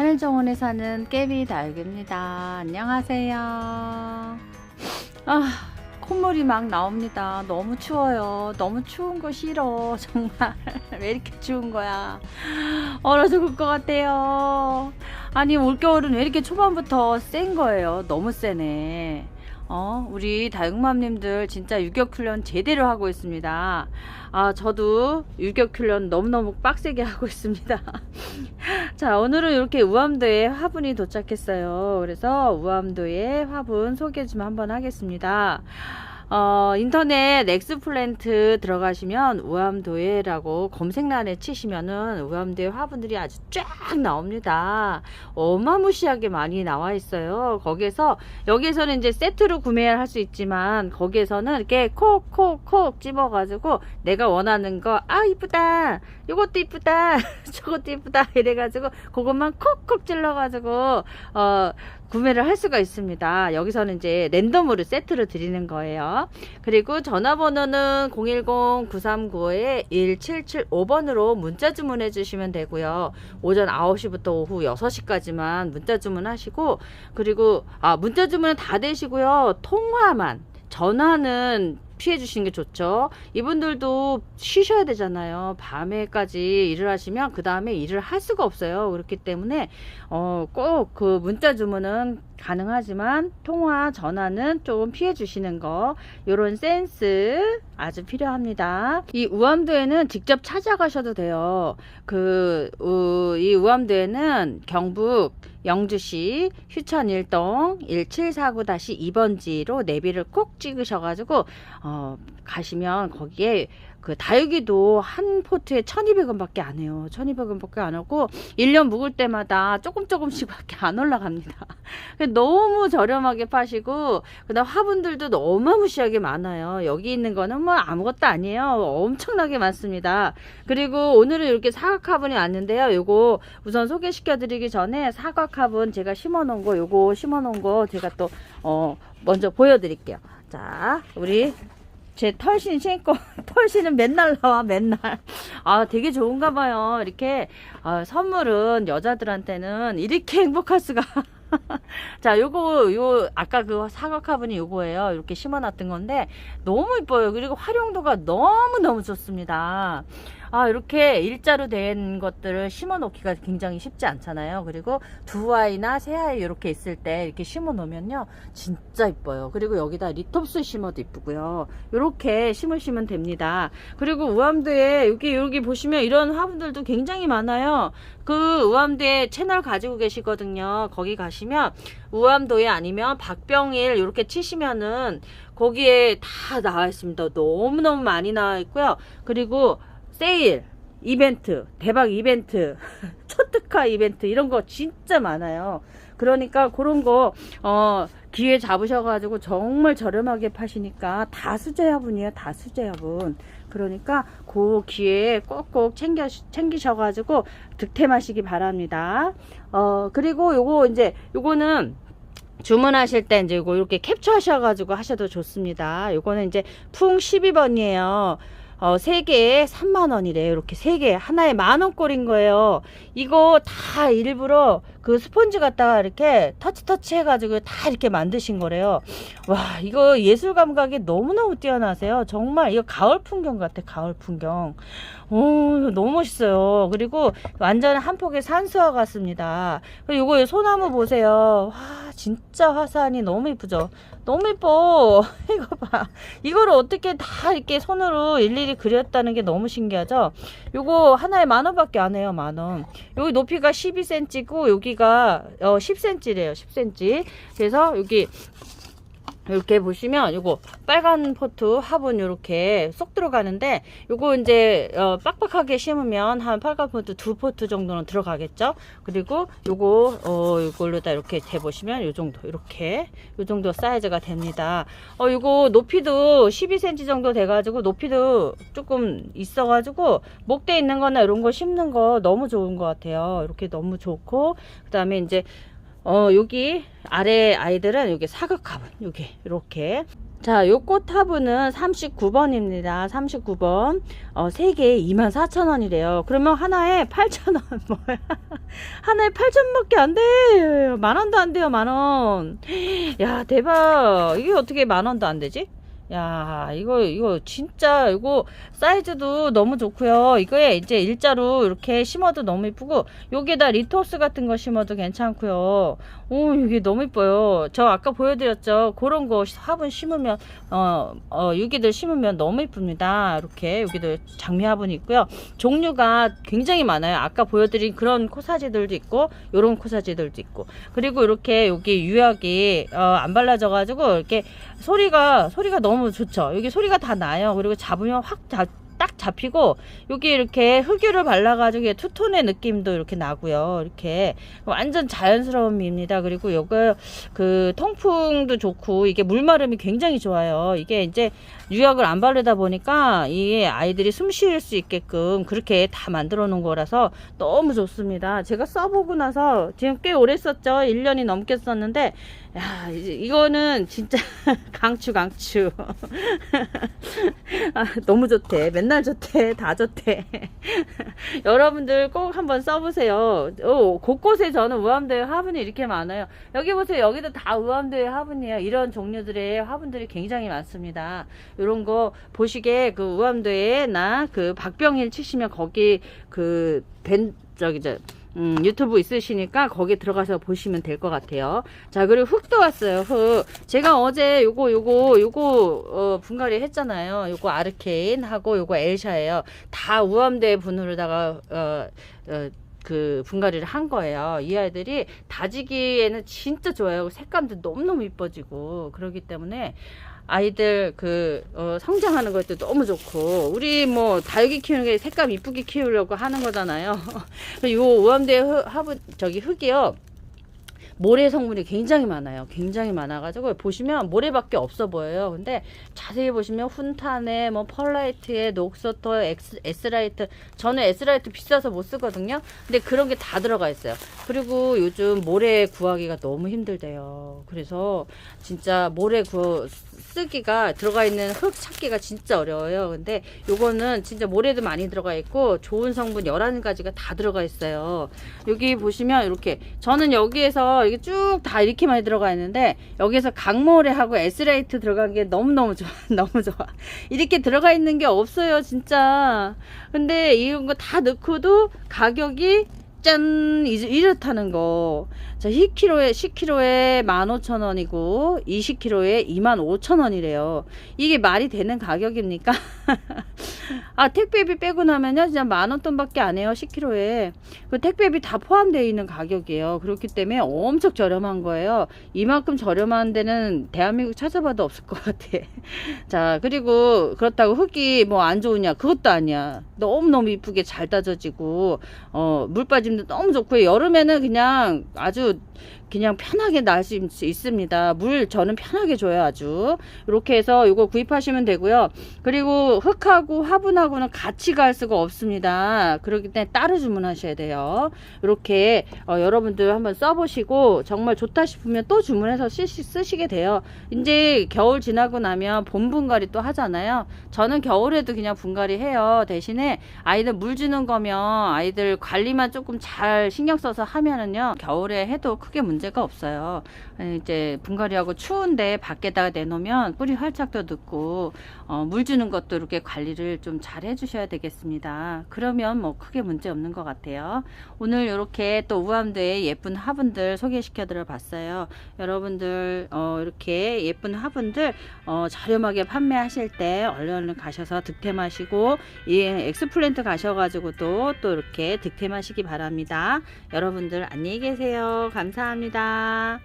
하늘정원에 사는 깨비 달규입니다. 안녕하세요. 아, 콧물이 막 나옵니다. 너무 추워요. 너무 추운 거 싫어. 정말. 왜 이렇게 추운 거야? 얼어 죽을 것 같아요. 아니, 올겨울은 왜 이렇게 초반부터 센 거예요? 너무 세네. 어, 우리 다육맘님들 진짜 유격 훈련 제대로 하고 있습니다. 아, 저도 유격 훈련 너무너무 빡세게 하고 있습니다. 자, 오늘은 이렇게 우암도에 화분이 도착했어요. 그래서 우암도의 화분 소개 좀 한번 하겠습니다. 어, 인터넷 엑스플랜트 들어가시면 우암도예라고 검색란에 치시면은 우암도에 화분들이 아주 쫙 나옵니다. 어마무시하게 많이 나와 있어요. 거기에서 여기에서는 이제 세트로 구매를 할수 있지만 거기에서는 이렇게 콕콕콕 집어가지고 내가 원하는 거 아 이쁘다 이것도 이쁘다 저것도 이쁘다 이래가지고 그것만 콕콕 찔러가지고 어 구매를 할 수가 있습니다. 여기서는 이제 랜덤으로 세트를 드리는 거예요. 그리고 전화번호는 010-939-1775번으로 문자 주문해 주시면 되고요. 오전 9시부터 오후 6시까지만 문자 주문하시고 그리고 아 문자 주문은 다 되시고요. 통화만 전화는 피해 주시는 게 좋죠. 이분들도 쉬셔야 되잖아요. 밤에까지 일을 하시면 그 다음에 일을 할 수가 없어요. 그렇기 때문에 어, 꼭 그 문자 주문은 가능하지만 통화 전화는 조금 피해 주시는 거 요런 센스 아주 필요합니다. 이 우암도에는 직접 찾아가셔도 돼요. 그, 우, 이 우암도에는 경북 영주시 휴천 일동 1749-2번지로 내비를 꼭 찍으셔가지고, 어, 가시면 거기에 그 다육이도 한 포트에 1200원 밖에 안 해요. 1200원 밖에 안 하고 1년 묵을 때마다 조금 조금씩 밖에 안 올라갑니다. 너무 저렴하게 파시고 그다음 화분들도 너무 무시하게 많아요. 여기 있는 거는 뭐 아무것도 아니에요. 엄청나게 많습니다. 그리고 오늘은 이렇게 사각 화분이 왔는데요. 요거 우선 소개시켜 드리기 전에 사각 화분 제가 심어 놓은 거 요거 심어 놓은 거 제가 또 어 먼저 보여 드릴게요. 자, 우리 제 털신 신고 털신은 맨날 나와 맨날. 아 되게 좋은가 봐요. 이렇게 아, 선물은 여자들한테는 이렇게 행복할 수가. 자 요거 요 아까 그 사각 화분이 요거예요. 이렇게 심어 놨던 건데 너무 이뻐요. 그리고 활용도가 너무 너무 좋습니다 아 이렇게 일자로 된 것들을 심어 놓기가 굉장히 쉽지 않잖아요. 그리고 두 아이나 세 아이 이렇게 있을 때 이렇게 심어 놓으면요 진짜 이뻐요. 그리고 여기다 리톱스 심어도 이쁘고요. 이렇게 심으시면 됩니다. 그리고 우암도에 여기 여기 보시면 이런 화분들도 굉장히 많아요. 그 우암도에 채널 가지고 계시거든요. 거기 가시면 우암도에 아니면 박병일 이렇게 치시면은 거기에 다 나와 있습니다. 너무너무 많이 나와 있고요. 그리고 세일, 이벤트, 대박 이벤트, 초특화 이벤트 이런 거 진짜 많아요. 그러니까 그런 거 어, 기회 잡으셔가지고 정말 저렴하게 파시니까 다 수제화분이에요. 다 수제화분. 그러니까 그 기회에 꼭꼭 챙겨 챙기셔가지고 득템하시기 바랍니다. 어 그리고 요거 이제 요거는 주문하실 때 이제 이거 이렇게 캡처하셔가지고 하셔도 좋습니다. 요거는 이제 풍 12번이에요. 어, 3개에 3만원이래요. 이렇게 3개. 하나에 만원꼴인 거예요. 이거 다 일부러 그 스펀지 갖다가 이렇게 터치 터치 해가지고 다 이렇게 만드신 거래요. 와, 이거 예술 감각이 너무너무 뛰어나세요. 정말 이거 가을 풍경 같아, 가을 풍경. 오, 너무 멋있어요. 그리고 완전 한 폭의 산수화 같습니다. 이거 소나무 보세요. 와, 진짜 화산이 너무 이쁘죠? 너무 이뻐. 이거 봐. 이거를 어떻게 다 이렇게 손으로 일일이 그렸다는 게 너무 신기하죠? 요거 하나에 만 원밖에 안 해요, 만 원. 여기 높이가 12cm고 여기 가 어 10cm래요, 10cm. 그래서 여기 이렇게 보시면 요거 빨간 포트 화분 요렇게 쏙 들어가는데 요거 이제 어, 빡빡하게 심으면 한 빨간 포트 두 포트 정도는 들어가겠죠? 그리고 요거 어 요걸로다 이렇게 대 보시면 요 정도 이렇게 요 정도 사이즈가 됩니다. 어 요거 높이도 12cm 정도 돼 가지고 높이도 조금 있어 가지고 목대 있는 거나 이런 거 심는 거 너무 좋은 것 같아요. 이렇게 너무 좋고 그 다음에 이제 어 여기 아래 아이들은 여기 사각 화분 여기 이렇게 자, 요 꽃 화분은 39번입니다. 39번. 어, 3개에 24,000원이래요. 그러면 하나에 8,000원. 뭐야? 하나에 8,000원밖에 안 돼. 만 원도 안 돼요, 만 원. 야, 대박. 이게 어떻게 만 원도 안 되지? 야, 이거, 이거, 진짜, 이거, 사이즈도 너무 좋고요. 이거에 이제 일자로 이렇게 심어도 너무 이쁘고, 여기에다 리토스 같은 거 심어도 괜찮고요. 오, 이게 너무 이뻐요. 저 아까 보여드렸죠. 그런 거 화분 심으면, 어, 어, 여기들 심으면 너무 이쁩니다. 이렇게, 여기도 장미 화분이 있고요. 종류가 굉장히 많아요. 아까 보여드린 그런 코사지들도 있고, 요런 코사지들도 있고. 그리고 이렇게 여기 유약이, 어, 안 발라져 가지고, 이렇게 소리가, 소리가 너무 좋죠. 여기 소리가 다 나요. 그리고 잡으면 확 자, 딱 잡히고 여기 이렇게 흑유를 발라가지고 투톤의 느낌도 이렇게 나고요. 이렇게 완전 자연스러운 미입니다. 그리고 요거 그 통풍도 좋고 이게 물마름이 굉장히 좋아요. 이게 이제 유약을 안 바르다 보니까 이 아이들이 숨쉴수 있게끔 그렇게 다 만들어 놓은 거라서 너무 좋습니다. 제가 써보고 나서 지금 꽤 오래 썼죠. 1년이 넘게 썼는데 야, 이거는 진짜 강추 강추. 아, 너무 좋대. 맨날 좋대. 다 좋대. 여러분들 꼭 한번 써보세요. 어, 곳곳에 저는 우암도의 화분이 이렇게 많아요. 여기 보세요. 여기도 다 우암도의 화분이에요. 이런 종류들의 화분들이 굉장히 많습니다. 이런 거 보시게 그 우암도에 나 그 박병일 치시면 거기 그 벤 저기 저 음, 유튜브 있으시니까 거기 들어가서 보시면 될 것 같아요. 자, 그리고 흙도 왔어요. 흙. 제가 어제 요거, 요거, 요거, 어, 분갈이 했잖아요. 요거 아르케인 하고 요거 엘샤예요. 다 우암대 분으로다가, 어, 어, 그 분갈이를 한 거예요. 이 아이들이 다지기에는 진짜 좋아요. 색감도 너무너무 이뻐지고 그러기 때문에 아이들 그 어, 성장하는 것도 너무 좋고 우리 뭐 다육이 키우는 게 색감 이쁘게 키우려고 하는 거잖아요. 요 우암대 화분 저기 흙이요. 모래 성분이 굉장히 많아요. 굉장히 많아가지고 보시면 모래밖에 없어 보여요. 근데 자세히 보시면 훈탄에 뭐 펄라이트에 녹서터 엑스, 에스라이트 저는 에스라이트 비싸서 못 쓰거든요. 근데 그런 게 다 들어가 있어요. 그리고 요즘 모래 구하기가 너무 힘들대요. 그래서 진짜 모래 구 쓰기가 들어가 있는 흙 찾기가 진짜 어려워요. 근데 요거는 진짜 모래도 많이 들어가 있고 좋은 성분 11가지가 다 들어가 있어요. 여기 보시면 이렇게 저는 여기에서 이게 쭉 다 이렇게 많이 들어가 있는데 여기에서 강모래하고 에스레이트 들어간 게 너무너무 좋아. 너무 좋아. 이렇게 들어가 있는 게 없어요, 진짜. 근데 이런 거 다 넣고도 가격이 짠! 이렇다는 거. 자, 10kg에, 10kg에 15,000원이고, 20kg에 25,000원이래요. 이게 말이 되는 가격입니까? 아, 택배비 빼고 나면요, 진짜 만원 돈밖에 안 해요, 10kg에. 그 택배비 다 포함되어 있는 가격이에요. 그렇기 때문에 엄청 저렴한 거예요. 이만큼 저렴한 데는 대한민국 찾아봐도 없을 것 같아. 자, 그리고 그렇다고 흙이 뭐 안 좋으냐? 그것도 아니야. 너무너무 이쁘게 잘 따져지고, 어, 물 빠 짐도 너무 좋고, 여름에는 그냥 아주 그냥 편하게 날 수 있습니다. 물 저는 편하게 줘요 아주 이렇게 해서 이거 구입하시면 되고요. 그리고 흙하고 화분하고는 같이 갈 수가 없습니다. 그렇기 때문에 따로 주문하셔야 돼요. 이렇게 어, 여러분들 한번 써보시고 정말 좋다 싶으면 또 주문해서 쓰시, 쓰시게 돼요. 이제 겨울 지나고 나면 봄 분갈이 또 하잖아요. 저는 겨울에도 그냥 분갈이 해요. 대신에 아이들 물 주는 거면 아이들 관리만 조금 잘 신경 써서 하면은요 겨울에 해도 크게 문제 가 없어요. 이제 분갈이하고 추운데 밖에다가 내놓으면 뿌리 활착도 늦고 어, 물 주는 것도 이렇게 관리를 좀 잘 해주셔야 되겠습니다. 그러면 뭐 크게 문제 없는 것 같아요. 오늘 이렇게 또 우암도의 예쁜 화분들 소개시켜 드려 봤어요. 여러분들 어, 이렇게 예쁜 화분들 어, 저렴하게 판매하실 때 얼른 가셔서 득템하시고 이 엑스플랜트 가셔가지고도 또 이렇게 득템하시기 바랍니다. 여러분들 안녕히 계세요. 감사합니다. 哒.